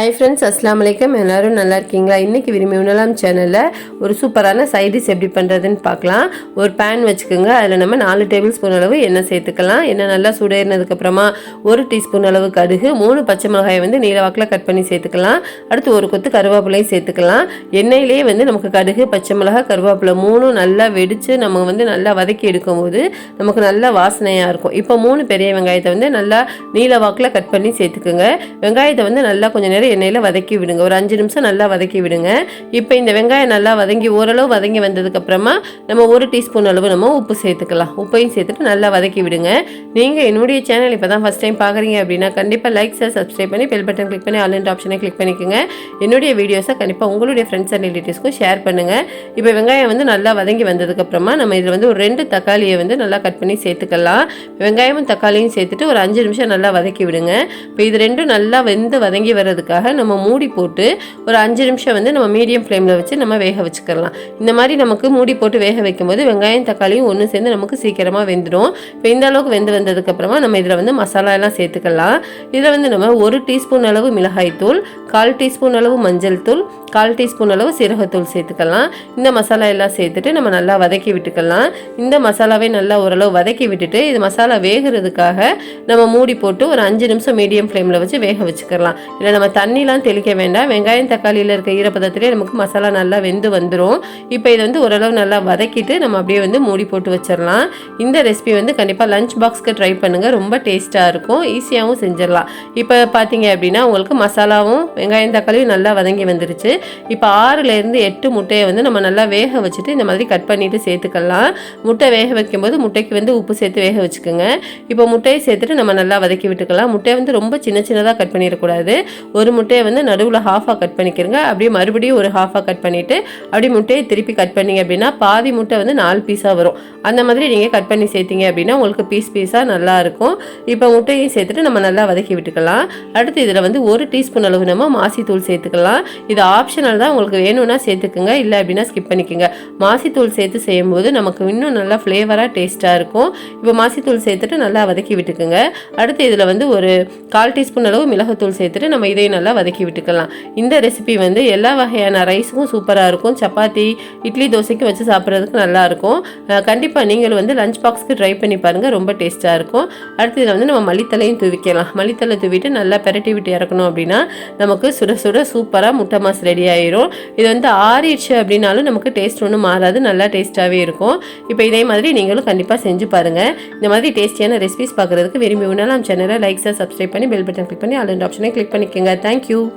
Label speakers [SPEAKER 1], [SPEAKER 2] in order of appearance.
[SPEAKER 1] Hi friends அஸ்லாம் வலைக்கம் எல்லோரும் நல்லா இருக்கீங்களா? இன்றைக்கி விரும்பி உணலாம் சேனலில் ஒரு சூப்பரான சைடிஷ் எப்படி பண்ணுறதுன்னு பார்க்கலாம். ஒரு பேன் வச்சுக்கோங்க. அதில் நம்ம நாலு டேபிள் ஸ்பூன் அளவு எண்ணெய் சேர்த்துக்கலாம். எண்ணெய் நல்லா சுடேறினதுக்கப்புறமா ஒரு டீஸ்பூன் அளவு கடுகு மூணு பச்சை மிளகாயை வந்து நீல வாக்கில் கட் பண்ணி சேர்த்துக்கலாம். அடுத்து ஒரு கொத்து கருவேப்பிலையும் சேர்த்துக்கலாம். எண்ணெயிலேயே வந்து நமக்கு கடுகு பச்சை மிளகாய் கருவேப்பிலை மூணும் நல்லா வெடித்து நம்ம வந்து நல்லா வதக்கி எடுக்கும்போது நமக்கு நல்லா வாசனையாக இருக்கும். இப்போ மூணு பெரிய வெங்காயத்தை வந்து நல்லா நீல வாக்கில் கட் பண்ணி சேர்த்துக்குங்க. வெங்காயத்தை வந்து நல்லா கொஞ்சம் நேரம் எண்ணெயில் வதக்கி விடுங்க. ஒரு அஞ்சு நிமிஷம் நல்லா வதக்கி விடுங்க. இப்போ இந்த வெங்காயம் நல்லா வதங்கி ஓரளவு வதங்கி வந்ததுக்கப்புறமா நம்ம ஒரு டீஸ்பூன் அளவு நம்ம உப்பு சேர்த்துக்கலாம். உப்பையும் சேர்த்துட்டு நல்லா வதக்கி விடுங்க. நீங்கள் என்னுடைய சேனல் இப்போ தான் ஃபஸ்ட் டைம் பார்க்குறீங்க அப்படின்னா கண்டிப்பாக லைக் சார் சப்ஸ்கிரைப் பண்ணி பெல் பட்டன் கிளிக் பண்ணி ஆல் ஆப்ஷனை கிளிக் பண்ணிக்கோங்க. என்னுடைய வீடியோஸை கண்டிப்பாக உங்களுடைய ஃப்ரெண்ட்ஸ் அண்ட் ரிலேட்டிவ்ஸ்க்கும் ஷேர் பண்ணுங்கள் இப்போ வெங்காயம் வந்து நல்லா வதங்கி வந்ததுக்கப்புறமா நம்ம இதில் வந்து ஒரு ரெண்டு தக்காளியை வந்து நல்லா கட் பண்ணி சேர்த்துக்கலாம். வெங்காயமும் தக்காளியும் சேர்த்துட்டு ஒரு அஞ்சு நிமிஷம் நல்லா வதக்கி விடுங்க. இப்போ இது ரெண்டும் நல்லா வெந்து வதங்கி வர்றதுக்காக நம்ம மூடி போட்டு ஒரு அஞ்சு நிமிஷம் வந்து நம்ம மீடியம் ஃப்ளேமில் வச்சு நம்ம வேக வச்சுக்கலாம். இந்த மாதிரி நமக்கு மூடி போட்டு வேக வைக்கும்போது வெங்காயம் தக்காளியும் ஒன்று சேர்ந்து நமக்கு சீக்கிரமாக வெந்துடும் இப்போ இந்த அளவுக்கு வெந்து வந்ததுக்கப்புறமா நம்ம இதில் வந்து மசாலா எல்லாம் சேர்த்துக்கலாம். இதில் வந்து நம்ம ஒரு டீஸ்பூன் அளவு மிளகாய் தூள் கால் டீஸ்பூன் அளவு மஞ்சள் தூள் கால் டீஸ்பூன் அளவு சீரகத்தூள் சேர்த்துக்கலாம். இந்த மசாலா எல்லாம் சேர்த்துட்டு நம்ம நல்லா வதக்கி விட்டுக்கலாம். இந்த மசாலாவை நல்லா ஓரளவு வதக்கி விட்டுட்டு இது மசாலா வேகிறதுக்காக நம்ம மூடி போட்டு ஒரு அஞ்சு நிமிஷம் மீடியம் ஃப்ளேமில் வச்சு வேக வச்சுக்கலாம். இல்லை நம்ம தண்ணிலாம் தெளிக்க வேண்டாம். வெங்காயம் தக்காளியில் இருக்க ஈரப்பதத்திலே நமக்கு மசாலா நல்லா வெந்து வந்துடும் இப்போ இதை வந்து ஓரளவு நல்லா வதக்கிட்டு நம்ம அப்படியே வந்து மூடி போட்டு வச்சிடலாம் இந்த ரெசிபி வந்து கண்டிப்பாக லஞ்ச் பாக்ஸ்க்கு ட்ரை பண்ணுங்கள் ரொம்ப டேஸ்ட்டாக இருக்கும். ஈஸியாகவும் செஞ்சிடலாம் இப்போ பார்த்தீங்க அப்படின்னா உங்களுக்கு மசாலாவும் வெங்காயம் தக்காளியும் நல்லா வதங்கி வந்துருச்சு. இப்போ ஆறுலேருந்து எட்டு முட்டையை வந்து நம்ம நல்லா வேக வச்சுட்டு இந்த மாதிரி கட் பண்ணிவிட்டு சேர்த்துக்கலாம். முட்டை வேக வைக்கும்போது முட்டைக்கு வந்து உப்பு சேர்த்து வேக வச்சுக்கோங்க. இப்போ முட்டையை சேர்த்துட்டு நம்ம நல்லா வதக்கி விட்டுக்கலாம். முட்டையை வந்து ரொம்ப சின்ன சின்னதாக கட் பண்ணிடக்கூடாது. ஒரு முட்டையை வந்து நடுவில் ஹாஃபாக கட் பண்ணிக்கிறங்க. அப்படியே மறுபடியும் ஒரு ஹாஃபாக கட் பண்ணிவிட்டு அப்படியே முட்டையை திருப்பி கட் பண்ணிங்க அப்படின்னா பாதி முட்டை வந்து நாலு பீஸாக வரும். அந்த மாதிரி நீங்கள் கட் பண்ணி சேர்த்திங்க அப்படின்னா உங்களுக்கு பீஸ் பீஸாக நல்லாயிருக்கும் இப்போ முட்டையும் சேர்த்துட்டு நம்ம நல்லா வதக்கி விட்டுக்கலாம். அடுத்து இதில் வந்து ஒரு டீஸ்பூன் அளவு நம்ம மாசித்தூள் சேர்த்துக்கலாம். இது ஆப்ஷனல் தான். உங்களுக்கு வேணும்னா சேர்த்துக்குங்க. இல்லை அப்படின்னா ஸ்கிப் பண்ணிக்கோங்க. மாசித்தூள் சேர்த்து செய்யும்போது நமக்கு இன்னும் நல்லா ஃப்ளேவராக டேஸ்ட்டாக இருக்கும். இப்போ மாசித்தூள் சேர்த்துட்டு நல்லா வதக்கி விட்டுக்குங்க. அடுத்து இதில் வந்து ஒரு கால் டீஸ்பூன் அளவு மிளகுத்தூள் சேர்த்துட்டு நம்ம இதையும் நல்லா வதக்கி விட்டுக்கலாம். இந்த ரெசிபி வந்து எல்லா வகையான ரைஸுக்கும் சூப்பராக இருக்கும். சப்பாத்தி இட்லி தோசைக்கு வச்சு சாப்பிட்றதுக்கு நல்லாயிருக்கும் கண்டிப்பாக நீங்கள் வந்து லஞ்ச் பாக்ஸ்க்கு ட்ரை பண்ணி பாருங்கள் ரொம்ப டேஸ்ட்டாக இருக்கும். அடுத்து இதில் வந்து நம்ம மல்லித்தலையும் தூவிக்கலாம். மல்லித்தலை தூவிட்டு நல்லா பெரட்டி விட்டு இறக்கணும் அப்படின்னா நமக்கு சுட சுட சூப்பராக முட்டை மாஸ் ரெடி ஆயிரும். இது வந்து ஆறிடுச்சு அப்படின்னாலும் நமக்கு டேஸ்ட் ஒன்றும் மாறாது. நல்லா டேஸ்ட்டாகவே இருக்கும். இப்போ இதே மாதிரி நீங்களும் கண்டிப்பாக செஞ்சு பாருங்கள் இந்த மாதிரி டேஸ்டியான ரெசிபிஸ் பார்க்குறதுக்கு விரும்பி உணலாம் சேனலை லைக்ஸாக சப்ஸ்கிரைப் பண்ணி பெல் பட்டன் கிளிக் பண்ணி ஆல் ஆப்ஷனை கிளிக் பண்ணிக்கோங்க. Thank you.